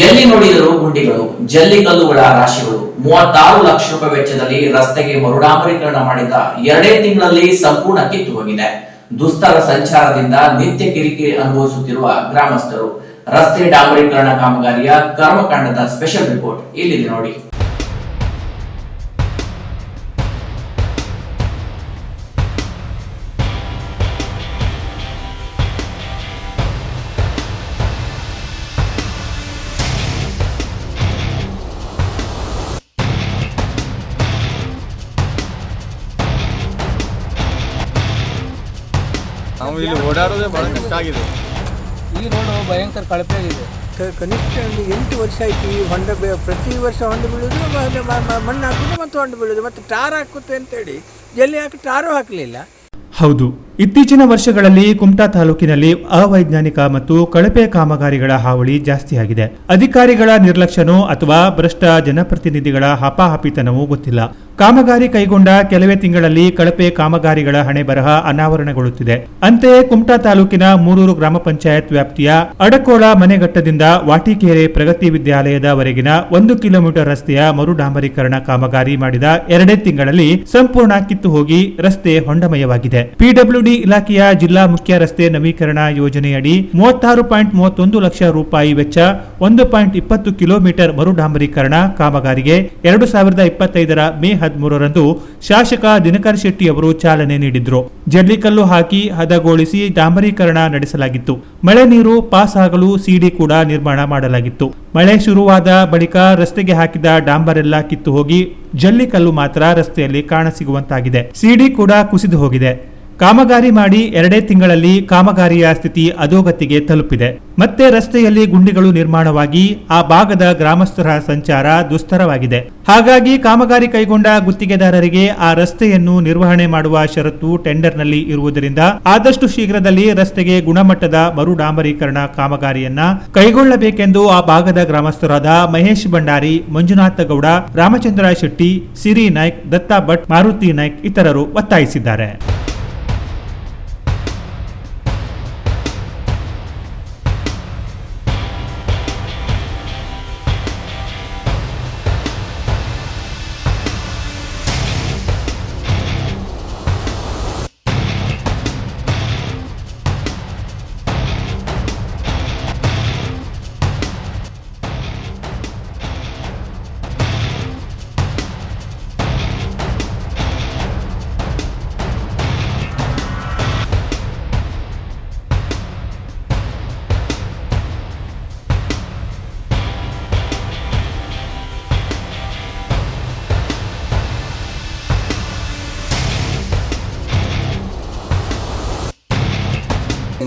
ಎಲ್ಲಿ ನೋಡಿದರೂ ಗುಂಡಿಗಳು ಜಲ್ಲಿಕಲ್ಲುಗಳ ರಾಶಿಗಳು, ಮೂವತ್ತಾರು ಲಕ್ಷ ರೂಪಾಯಿ ವೆಚ್ಚದಲ್ಲಿ ರಸ್ತೆಗೆ ಮರುಡಾಂಬರೀಕರಣ ಮಾಡಿದ ಎರಡೇ ತಿಂಗಳಲ್ಲಿ ಸಂಪೂರ್ಣ ಕಿತ್ತು ಹೋಗಿದೆ. ದುಸ್ತರ ಸಂಚಾರದಿಂದ ನಿತ್ಯ ಕಿರಿಕಿರಿ ಅನುಭವಿಸುತ್ತಿರುವ ಗ್ರಾಮಸ್ಥರು, ರಸ್ತೆ ಡಾಂಬರೀಕರಣ ಕಾಮಗಾರಿಯ ಕರ್ಮಕಾಂಡದ ಸ್ಪೆಷಲ್ ರಿಪೋರ್ಟ್ ಇಲ್ಲಿದೆ ನೋಡಿ. ಇಲ್ಲಿ ಓಡಾಡೋದೇ ಬಹಳ ಕಷ್ಟ ಆಗಿದೆ. ಈ ರೋಡು ಭಯಂಕರ ಕಳಪೆ ಆಗಿದೆ. ಕನಿಷ್ಠ ಒಂದು ಎಂಟು ವರ್ಷ ಆಯ್ತು ಈ ಹೊಂಡ ಬೆ- ಪ್ರತಿ ವರ್ಷ ಹೊಂಡ ಬೀಳುದು ಮ- ಮ- ಮ- ಮಣ್ಣು ಹಾಕುದು ಮತ್ತು ಹೊಂಡ ಬೀಳುದು. ಮತ್ತೆ ಟಾರ್ ಹಾಕುತ್ತೆ ಅಂತೇಳಿ ಎಲ್ಲಿ ಹಾಕಿ ಟಾರು ಹಾಕಲಿಲ್ಲ. ಹೌದು. ಇತ್ತೀಚಿನ ವರ್ಷಗಳಲ್ಲಿ ಕುಮಟಾ ತಾಲೂಕಿನಲ್ಲಿ ಅವೈಜ್ಞಾನಿಕ ಮತ್ತು ಕಳಪೆ ಕಾಮಗಾರಿಗಳ ಹಾವಳಿ ಜಾಸ್ತಿಯಾಗಿದೆ. ಅಧಿಕಾರಿಗಳ ನಿರ್ಲಕ್ಷ್ಯನೋ ಅಥವಾ ಭ್ರಷ್ಟ ಜನಪ್ರತಿನಿಧಿಗಳ ಹಪಾಹಪಿತನವೂ ಗೊತ್ತಿಲ್ಲ. ಕಾಮಗಾರಿ ಕೈಗೊಂಡ ಕೆಲವೇ ತಿಂಗಳಲ್ಲಿ ಕಳಪೆ ಕಾಮಗಾರಿಗಳ ಹಣೆ ಬರಹ ಅನಾವರಣಗೊಳ್ಳುತ್ತಿದೆ. ಅಂತೆಯೇ ಕುಮಟಾ ತಾಲೂಕಿನ ಮೂರೂರು ಗ್ರಾಮ ಪಂಚಾಯತ್ ವ್ಯಾಪ್ತಿಯ ಅಡಕೋಳ ಮನೆಘಟ್ಟದಿಂದ ವಾಟಿಕೆರೆ ಪ್ರಗತಿ ವಿದ್ಯಾಲಯದವರೆಗಿನ ಒಂದು ಕಿಲೋಮೀಟರ್ ರಸ್ತೆಯ ಮರು ಡಾಂಬರೀಕರಣ ಕಾಮಗಾರಿ ಮಾಡಿದ ಎರಡೇ ತಿಂಗಳಲ್ಲಿ ಸಂಪೂರ್ಣ ಕಿತ್ತು ಹೋಗಿ ರಸ್ತೆ ಹೊಂಡಮಯವಾಗಿದೆ. ಪಿಡಬ್ಲ್ಯೂಡಿ ಇಲಾಖೆಯ ಜಿಲ್ಲಾ ಮುಖ್ಯ ರಸ್ತೆ ನವೀಕರಣ ಯೋಜನೆಯಡಿ ಮೂವತ್ತಾರು ಪಾಯಿಂಟ್ ಮೂವತ್ತೊಂದು ಲಕ್ಷ ರೂಪಾಯಿ ವೆಚ್ಚ, ಒಂದು ಪಾಯಿಂಟ್ ಇಪ್ಪತ್ತು ಕಿಲೋಮೀಟರ್ ಮರು ಡಾಂಬರೀಕರಣ ಕಾಮಗಾರಿಗೆ ಎರಡು ಸಾವಿರದ ಇಪ್ಪತ್ತೈದರ ಮೇ ಹದಿಮೂರರಂದು ಶಾಸಕ ದಿನಕರ್ ಶೆಟ್ಟಿ ಅವರು ಚಾಲನೆ ನೀಡಿದ್ರು. ಜಲ್ಲಿಕಲ್ಲು ಹಾಕಿ ಹದಗೊಳಿಸಿ ಡಾಂಬರೀಕರಣ ನಡೆಸಲಾಗಿತ್ತು. ಮಳೆ ನೀರು ಪಾಸ್ ಆಗಲು ಸಿಡಿ ಕೂಡ ನಿರ್ಮಾಣ ಮಾಡಲಾಗಿತ್ತು. ಮಳೆ ಶುರುವಾದ ಬಳಿಕ ರಸ್ತೆಗೆ ಹಾಕಿದ ಡಾಂಬರ್ ಎಲ್ಲ ಕಿತ್ತು ಹೋಗಿ ಜಲ್ಲಿಕಲ್ಲು ಮಾತ್ರ ರಸ್ತೆಯಲ್ಲಿ ಕಾಣಸಿಗುವಂತಾಗಿದೆ ಸಿಡಿ ಕೂಡ ಕುಸಿದು ಹೋಗಿದೆ. ಕಾಮಗಾರಿ ಮಾಡಿ ಎರಡೇ ತಿಂಗಳಲ್ಲಿ ಕಾಮಗಾರಿಯ ಸ್ಥಿತಿ ಅಧೋಗತಿಗೆ ತಲುಪಿದೆ. ಮತ್ತೆ ರಸ್ತೆಯಲ್ಲಿ ಗುಂಡಿಗಳು ನಿರ್ಮಾಣವಾಗಿ ಆ ಭಾಗದ ಗ್ರಾಮಸ್ಥರ ಸಂಚಾರ ದುಸ್ತರವಾಗಿದೆ. ಹಾಗಾಗಿ ಕಾಮಗಾರಿ ಕೈಗೊಂಡ ಗುತ್ತಿಗೆದಾರರಿಗೆ ಆ ರಸ್ತೆಯನ್ನು ನಿರ್ವಹಣೆ ಮಾಡುವ ಷರತ್ತು ಟೆಂಡರ್ನಲ್ಲಿ ಇರುವುದರಿಂದ ಆದಷ್ಟು ಶೀಘ್ರದಲ್ಲಿ ರಸ್ತೆಗೆ ಗುಣಮಟ್ಟದ ಮರು ಡಾಂಬರೀಕರಣ ಕಾಮಗಾರಿಯನ್ನ ಕೈಗೊಳ್ಳಬೇಕೆಂದು ಆ ಭಾಗದ ಗ್ರಾಮಸ್ಥರಾದ ಮಹೇಶ್ ಭಂಡಾರಿ, ಮಂಜುನಾಥ ಗೌಡ, ರಾಮಚಂದ್ರ ಶೆಟ್ಟಿ, ಸಿರಿ ನಾಯ್ಕ್, ದತ್ತಾ ಭಟ್, ಮಾರುತಿ ನಾಯ್ಕ್ ಇತರರು ಒತ್ತಾಯಿಸಿದ್ದಾರೆ.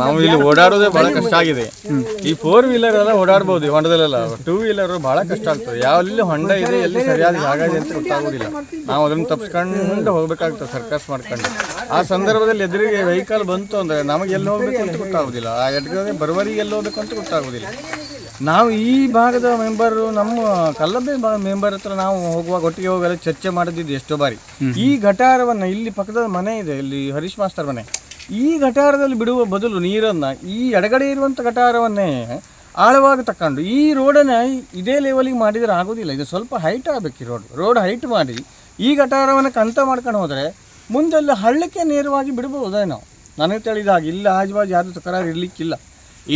ನಾವು ಇಲ್ಲಿ ಓಡಾಡೋದೇ ಬಹಳ ಕಷ್ಟ ಆಗಿದೆ ಈ ಫೋರ್ ವೀಲರ್ ಎಲ್ಲ ಓಡಾಡ್ಬೋದು ಹೊಂಡದಲ್ಲೆಲ್ಲ. ಟೂ ವೀಲರ್ ಬಹಳ ಕಷ್ಟ ಆಗ್ತದೆ. ಯಾವಲ್ಲಿ ಹೊಂಡ ಇದೆ ಎಲ್ಲಿ ಸರಿಯಾದ ಜಾಗ ಇದೆ ಅಂತ ಗೊತ್ತಾಗೋದಿಲ್ಲ. ನಾವು ಅದನ್ನು ತಪ್ಪಿಸ್ಕೊಂಡು ಹೋಗ್ಬೇಕಾಗ್ತದೆ ಸರ್ಕಸ್ ಮಾಡ್ಕೊಂಡು. ಆ ಸಂದರ್ಭದಲ್ಲಿ ಎದುರಿಗೆ ವೆಹಿಕಲ್ ಬಂತು ಅಂದ್ರೆ ನಮಗೆ ಎಲ್ಲಿ ಹೋಗ್ಬೇಕು ಅಂತ ಗೊತ್ತಾಗೋದಿಲ್ಲ. ಆ ಎಡ್ಗಡೆ ಬರುವರಿಗೆ ಎಲ್ಲಿ ಹೋಗ್ಬೇಕು ಅಂತ ಗೊತ್ತಾಗೋದಿಲ್ಲ. ನಾವು ಈ ಭಾಗದ ಮೆಂಬರು ನಮ್ಮ ಕಲ್ಲಬ್ಬೆ ಮೆಂಬರ್ ಹತ್ರ ನಾವು ಹೋಗುವಾಗ ಒಟ್ಟಿಗೆ ಹೋಗಲು ಚರ್ಚೆ ಮಾಡಿದ್ದು ಎಷ್ಟೋ ಬಾರಿ. ಈ ಗಟಾರವನ್ನು ಇಲ್ಲಿ ಪಕ್ಕದ ಮನೆ ಇದೆ ಇಲ್ಲಿ ಹರೀಶ್ ಮಾಸ್ತರ್ ಮನೆ. ಈ ಗಟಾರದಲ್ಲಿ ಬಿಡುವ ಬದಲು ನೀರನ್ನು ಈ ಎಡಗಡೆ ಇರುವಂಥ ಗಟಾರವನ್ನೇ ಆಳವಾಗಿ ತಕೊಂಡು ಈ ರೋಡನ್ನು ಇದೇ ಲೆವೆಲಿಗೆ ಮಾಡಿದರೆ ಆಗೋದಿಲ್ಲ. ಇದು ಸ್ವಲ್ಪ ಹೈಟ್ ಆಗಬೇಕು ಈ ರೋಡ್ ರೋಡ್ ಹೈಟ್ ಮಾಡಿ, ಈ ಗಟಾರವನ್ನು ಕಂತ ಮಾಡ್ಕೊಂಡು ಹೋದರೆ ಮುಂದೆಲ್ಲ ಹಳ್ಳಕ್ಕೆ ನೇರವಾಗಿ ಬಿಡಬಹುದೇ ನಾವು ನನಗೆ ತಿಳಿದ ಹಾಗೆ ಇಲ್ಲ, ಆಜುಬಾಜು ಯಾರು ತಕರಾರು ಇರಲಿಕ್ಕಿಲ್ಲ.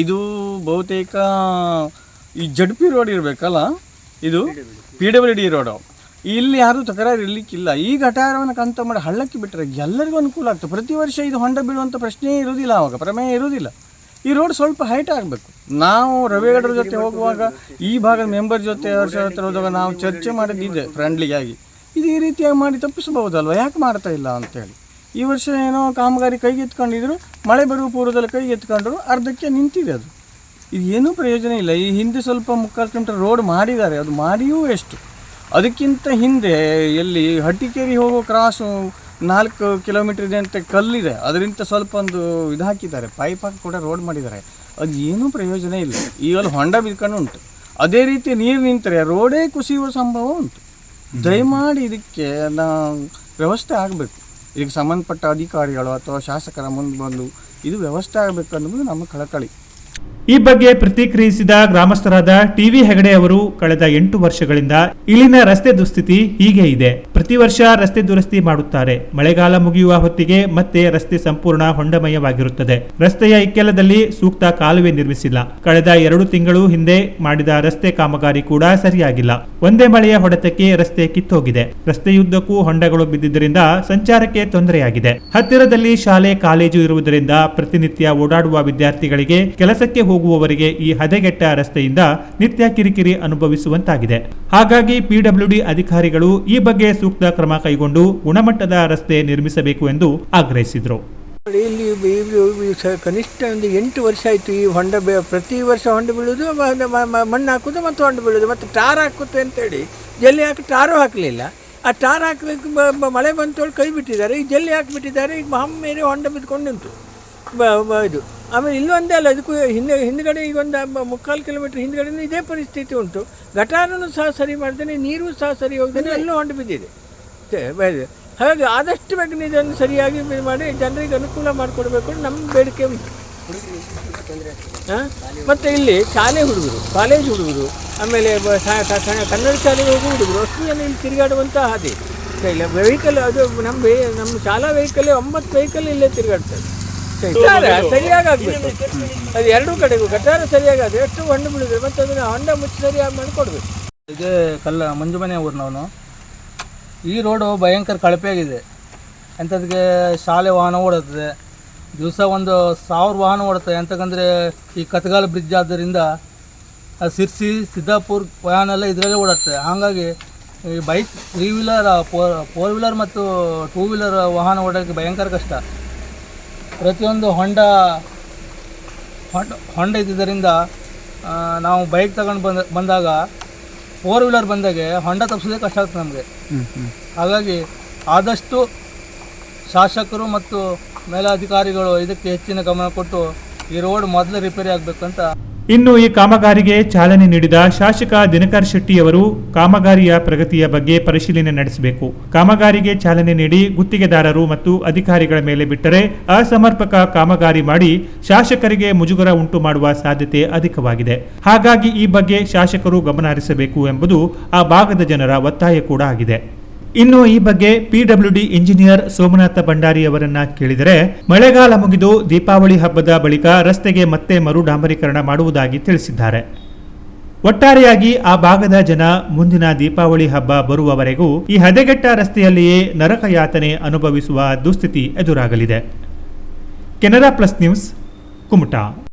ಇದು ಬಹುತೇಕ ಈ ಜಡ್ಪಿ ರೋಡ್ ಇರಬೇಕಲ್ಲ? ಇದು ಪಿ ಡಬ್ಲ್ಯೂ ಡಿ ರೋಡು ಇಲ್ಲಿ ಯಾರೂ ತಕರಾರು ಇರಲಿಕ್ಕಿಲ್ಲ ಈ ಗಟಾರವನ್ನು ಕಂತ ಮಾಡಿ ಹಳ್ಳಕ್ಕೆ ಬಿಟ್ಟರೆ ಎಲ್ಲರಿಗೂ ಅನುಕೂಲ ಆಗ್ತದೆ. ಪ್ರತಿ ವರ್ಷ ಇದು ಹೊಂಡ ಬೀಳುವಂಥ ಪ್ರಶ್ನೆಯೇ ಇರೋದಿಲ್ಲ ಆವಾಗ ಪ್ರಮೇಯ ಇರೋದಿಲ್ಲ ಈ ರೋಡ್ ಸ್ವಲ್ಪ ಹೈಟ್ ಆಗಬೇಕು. ನಾವು ರವಿಗೌಡರ ಜೊತೆ ಹೋಗುವಾಗ ಈ ಭಾಗದ ಮೆಂಬರ್ ಜೊತೆ ವರ್ಷ ಹತ್ರ ಹೋದಾಗ ನಾವು ಚರ್ಚೆ ಮಾಡಿದ್ದಿದೆ ಫ್ರೆಂಡ್ಲಿಯಾಗಿ ಇದು ಈ ರೀತಿಯಾಗಿ ಮಾಡಿ ತಪ್ಪಿಸಬಹುದಲ್ವ? ಯಾಕೆ ಮಾಡ್ತಾ ಇಲ್ಲ ಅಂತೇಳಿ. ಈ ವರ್ಷ ಏನೋ ಕಾಮಗಾರಿ ಕೈಗೆ ಎತ್ಕೊಂಡಿದ್ರು ಮಳೆ ಬರುವ ಪೂರ್ವದಲ್ಲಿ ಕೈಗೆ ಎತ್ಕೊಂಡ್ರು ಅರ್ಧಕ್ಕೆ ನಿಂತಿದೆ ಅದು. ಇದು ಏನೂ ಪ್ರಯೋಜನ ಇಲ್ಲ. ಈ ಹಿಂದೆ ಸ್ವಲ್ಪ ಮುಕ್ಕಾಲು ಕಿಲೋಮೀಟರ್ ರೋಡ್ ಮಾಡಿದ್ದಾರೆ. ಅದು ಮಾಡಿಯೂ ಎಷ್ಟು? ಅದಕ್ಕಿಂತ ಹಿಂದೆ ಎಲ್ಲಿ ಹಟ್ಟಿಕೇರಿ ಹೋಗೋ ಕ್ರಾಸು ನಾಲ್ಕು ಕಿಲೋಮೀಟರ್ ಇದೆ ಅಂತ ಕಲ್ಲಿದೆ. ಅದರಿಂದ ಸ್ವಲ್ಪ ಒಂದು ಇದು ಹಾಕಿದ್ದಾರೆ. ಪೈಪ್ ಹಾಕಿ ಕೂಡ ರೋಡ್ ಮಾಡಿದ್ದಾರೆ. ಅದು ಏನೂ ಪ್ರಯೋಜನ ಇಲ್ಲ. ಈಗಲ್ಲಿ ಹೊಂಡ ಬಿದ್ಕೊಂಡು ಉಂಟು. ಅದೇ ರೀತಿ ನೀರು ನಿಂತರೆ ರೋಡೇ ಕುಸಿಯುವ ಸಂಭವ ಉಂಟು. ದಯಮಾಡಿ ಇದಕ್ಕೆ ನಾವು ವ್ಯವಸ್ಥೆ ಆಗಬೇಕು. ಇದಕ್ಕೆ ಸಂಬಂಧಪಟ್ಟ ಅಧಿಕಾರಿಗಳು ಅಥವಾ ಶಾಸಕರ ಮುಂದೆ ಬಂದು ಇದು ವ್ಯವಸ್ಥೆ ಆಗಬೇಕು ಅನ್ನೋದು ನಮ್ಮ ಕಳಕಳಿ. ಈ ಬಗ್ಗೆ ಪ್ರತಿಕ್ರಿಯಿಸಿದ ಗ್ರಾಮಸ್ಥರಾದ ಟಿವಿ ಹೆಗಡೆ ಅವರು, ಕಳೆದ ಎಂಟು ವರ್ಷಗಳಿಂದ ಇಲ್ಲಿನ ರಸ್ತೆ ದುಸ್ಥಿತಿ ಹೀಗೆ ಇದೆ. ಪ್ರತಿ ವರ್ಷ ರಸ್ತೆ ದುರಸ್ತಿ ಮಾಡುತ್ತಾರೆ. ಮಳೆಗಾಲ ಮುಗಿಯುವ ಹೊತ್ತಿಗೆ ಮತ್ತೆ ರಸ್ತೆ ಸಂಪೂರ್ಣ ಹೊಂಡಮಯವಾಗಿರುತ್ತದೆ. ರಸ್ತೆಯ ಇಕ್ಕೆಲದಲ್ಲಿ ಸೂಕ್ತ ಕಾಲುವೆ ನಿರ್ಮಿಸಿಲ್ಲ. ಕಳೆದ ಎರಡು ತಿಂಗಳು ಹಿಂದೆ ಮಾಡಿದ ರಸ್ತೆ ಕಾಮಗಾರಿ ಕೂಡ ಸರಿಯಾಗಿಲ್ಲ. ಒಂದೇ ಮಳೆಯ ಹೊಡೆತಕ್ಕೆ ರಸ್ತೆ ಕಿತ್ತೋಗಿದೆ. ರಸ್ತೆಯುದ್ದಕ್ಕೂ ಹೊಂಡಗಳು ಬಿದ್ದಿದ್ದರಿಂದ ಸಂಚಾರಕ್ಕೆ ತೊಂದರೆಯಾಗಿದೆ. ಹತ್ತಿರದಲ್ಲಿ ಶಾಲೆ, ಕಾಲೇಜು ಇರುವುದರಿಂದ ಪ್ರತಿನಿತ್ಯ ಓಡಾಡುವ ವಿದ್ಯಾರ್ಥಿಗಳಿಗೆ ಕೆಲಸಕ್ಕೆ ಹೋಗುವವರಿಗೆ ಈ ಹದಗೆಟ್ಟ ರಸ್ತೆಯಿಂದ ನಿತ್ಯ ಕಿರಿಕಿರಿ ಅನುಭವಿಸುವಂತಾಗಿದೆ. ಹಾಗಾಗಿ ಪಿಡಬ್ಲ್ಯೂಡಿ ಅಧಿಕಾರಿಗಳು ಈ ಬಗ್ಗೆ ಸೂಕ್ತ ಕ್ರಮ ಕೈಗೊಂಡು ಗುಣಮಟ್ಟದ ರಸ್ತೆ ನಿರ್ಮಿಸಬೇಕು ಎಂದು ಆಗ್ರಹಿಸಿದರು. ಇಲ್ಲಿ ಕನಿಷ್ಠ ಒಂದು ಎಂಟು ವರ್ಷ ಆಯಿತು ಈ ಹೊಂಡ ಪ್ರತಿ ವರ್ಷ ಹೊಂಡ ಬೀಳೋದು ಮಣ್ಣು ಹಾಕೋದು ಮತ್ತು ಹೊಂಡ ಬೀಳೋದು. ಮತ್ತು ಟಾರ್ ಹಾಕುತ್ತೆ ಅಂತೇಳಿ ಜಲ್ಲಿ ಹಾಕಿ ಟಾರು ಹಾಕಲಿಲ್ಲ. ಆ ಟಾರ್ ಹಾಕಬೇಕು ಮಳೆ ಬಂತೇಳಿ ಕೈ ಬಿಟ್ಟಿದ್ದಾರೆ ಈ ಜಲ್ಲಿ ಹಾಕಿಬಿಟ್ಟಿದ್ದಾರೆ, ಈಗ ಮಹಮ್ಮೇರಿ ಹೊಂಡ ಬಿದ್ದುಕೊಂಡು ನಿಂತು. ಇದು. ಆಮೇಲೆ ಇಲ್ಲೊಂದೇ ಅಲ್ಲ ಅದಕ್ಕೂ ಹಿಂದೆ ಹಿಂದ್ಗಡೆ ಈಗ ಒಂದು ಮುಕ್ಕಾಲು ಕಿಲೋಮೀಟ್ರ್ ಹಿಂದ್ಗಡೆ ಇದೇ ಪರಿಸ್ಥಿತಿ ಉಂಟು. ಗಟಾರನು ಸಹ ಸರಿ ಮಾಡ್ದೇನೆ ನೀರು ಸಹ ಸರಿ ಹೋಗ್ದೇನೆ ಎಲ್ಲೂ ಹೊಂಡು ಬಿದ್ದಿದೆ. ಹಾಗೆ ಆದಷ್ಟು ಬೇಗ ಇದನ್ನು ಸರಿಯಾಗಿ ಮಾಡಿ ಜನರಿಗೆ ಅನುಕೂಲ ಮಾಡಿಕೊಡ್ಬೇಕು ನಮ್ಮ ಬೇಡಿಕೆ ಉಂಟು. ಹಾಂ? ಮತ್ತು ಇಲ್ಲಿ ಶಾಲೆ ಹುಡುಗರು ಕಾಲೇಜ್ ಹುಡುಗರು ಆಮೇಲೆ ಕನ್ನಡ ಶಾಲೆಗೆ ಹೋಗುವ ಹುಡುಗರು ಅಷ್ಟು ಜನ ಇಲ್ಲಿ ತಿರುಗಾಡುವಂಥ ಹಾದಿ. ಇಲ್ಲ ವೆಹಿಕಲ್ ಅದು ನಮ್ಮ ನಮ್ಮ ಶಾಲಾ ವೆಹಿಕಲ್ ಒಂಬತ್ತು ವೆಹಿಕಲ್ ಇಲ್ಲೇ ತಿರುಗಾಡ್ತದೆ ಗಟಾರ ಸರಿಯಾಗಿ ಆಗಬೇಕು ಅದು ಎರಡೂ ಕಡೆಗೂ ಗಟಾರ ಸರಿಯಾಗಿ ಅದು ಎಷ್ಟು ಹಣ್ಣು ಬಿಡಿದ್ರೆ ಮತ್ತೆ ಅದನ್ನು ಹಣ್ಣ ಮುಚ್ಚಿ ಸರಿಯಾಗಿ ಮಾಡಿ ಕೊಡಬೇಕು ಇದೇ ಕಲ್ಲ ಮಂಜುಮನೆ ಊರಿನವನು. ಈ ರೋಡು ಭಯಂಕರ ಕಳಪೆಯಾಗಿದೆ. ಆಗಿದೆ ಎಂಥದಕ್ಕೆ ಶಾಲೆ ವಾಹನ ಓಡುತ್ತದೆ ದಿವಸ ಒಂದು ಸಾವಿರ ವಾಹನ ಓಡುತ್ತೆ. ಎಂತಕ್ಕಂದರೆ ಈ ಕತ್ಗಾಲ ಬ್ರಿಡ್ಜ್ ಆದ್ದರಿಂದ ಆ ಸಿರ್ಸಿ ಸಿದ್ದಾಪುರ್ ವಾಹನ ಎಲ್ಲ ಇದರಲ್ಲೇ ಓಡುತ್ತೆ. ಹಾಗಾಗಿ ಈ bike three wheeler four four wheeler ಮತ್ತು ಟೂ ವೀಲರ್ ವಾಹನ ಓಡೋಕ್ಕೆ ಭಯಂಕರ ಕಷ್ಟ. ಪ್ರತಿಯೊಂದು ಹೊಂಡ ಹೊಂಡ ಹೊಂಡ ಇದ್ದಿದ್ದರಿಂದ ನಾವು ಬೈಕ್ ತಗೊಂಡು ಬಂದ ಬಂದಾಗ ಫೋರ್ ವೀಲರ್ ಬಂದಾಗೆ ಹೊಂಡ ತಪ್ಪಿಸೋದೇ ಕಷ್ಟ ಆಗ್ತದೆ ನಮಗೆ. ಹಾಗಾಗಿ ಆದಷ್ಟು ಶಾಸಕರು ಮತ್ತು ಮೇಲಾಧಿಕಾರಿಗಳು ಇದಕ್ಕೆ ಹೆಚ್ಚಿನ ಗಮನ ಕೊಟ್ಟು ಈ ರೋಡ್ ಮೊದಲು ರಿಪೇರಿ ಆಗಬೇಕಂತ ಇನ್ನು ಈ ಕಾಮಗಾರಿಗೆ ಚಾಲನೆ ನೀಡಿದ ಶಾಸಕ ದಿನಕರ್ ಶೆಟ್ಟಿಯವರು ಕಾಮಗಾರಿಯ ಪ್ರಗತಿಯ ಬಗ್ಗೆ ಪರಿಶೀಲನೆ ನಡೆಸಬೇಕು. ಕಾಮಗಾರಿಗೆ ಚಾಲನೆ ನೀಡಿ ಗುತ್ತಿಗೆದಾರರು ಮತ್ತು ಅಧಿಕಾರಿಗಳ ಮೇಲೆ ಬಿಟ್ಟರೆ ಅಸಮರ್ಪಕ ಕಾಮಗಾರಿ ಮಾಡಿ ಶಾಸಕರಿಗೆ ಮುಜುಗರ ಉಂಟು ಮಾಡುವ ಸಾಧ್ಯತೆ ಅಧಿಕವಾಗಿದೆ. ಹಾಗಾಗಿ ಈ ಬಗ್ಗೆ ಶಾಸಕರು ಗಮನ ಹರಿಸಬೇಕು ಎಂಬುದು ಆ ಭಾಗದ ಜನರ ಒತ್ತಾಯ ಕೂಡ ಆಗಿದೆ. ಇನ್ನು ಈ ಬಗ್ಗೆ ಪಿಡಬ್ಲ್ಯೂಡಿ ಇಂಜಿನಿಯರ್ ಸೋಮನಾಥ ಭಂಡಾರಿ ಅವರನ್ನ ಕೇಳಿದರೆ, ಮಳೆಗಾಲ ಮುಗಿದು ದೀಪಾವಳಿ ಹಬ್ಬದ ಬಳಿಕ ರಸ್ತೆಗೆ ಮತ್ತೆ ಮರು ಡಾಂಬರೀಕರಣ ಮಾಡುವುದಾಗಿ ತಿಳಿಸಿದ್ದಾರೆ. ಒಟ್ಟಾರೆಯಾಗಿ ಆ ಭಾಗದ ಜನ ಮುಂದಿನ ದೀಪಾವಳಿ ಹಬ್ಬ ಬರುವವರೆಗೂ ಈ ಹದೆಗೆಟ್ಟ ರಸ್ತೆಯಲ್ಲಿಯೇ ನರಕ ಯಾತನೆ ಅನುಭವಿಸುವ ದುಸ್ಥಿತಿ ಎದುರಾಗಲಿದೆ. Canara plus news, Kumta.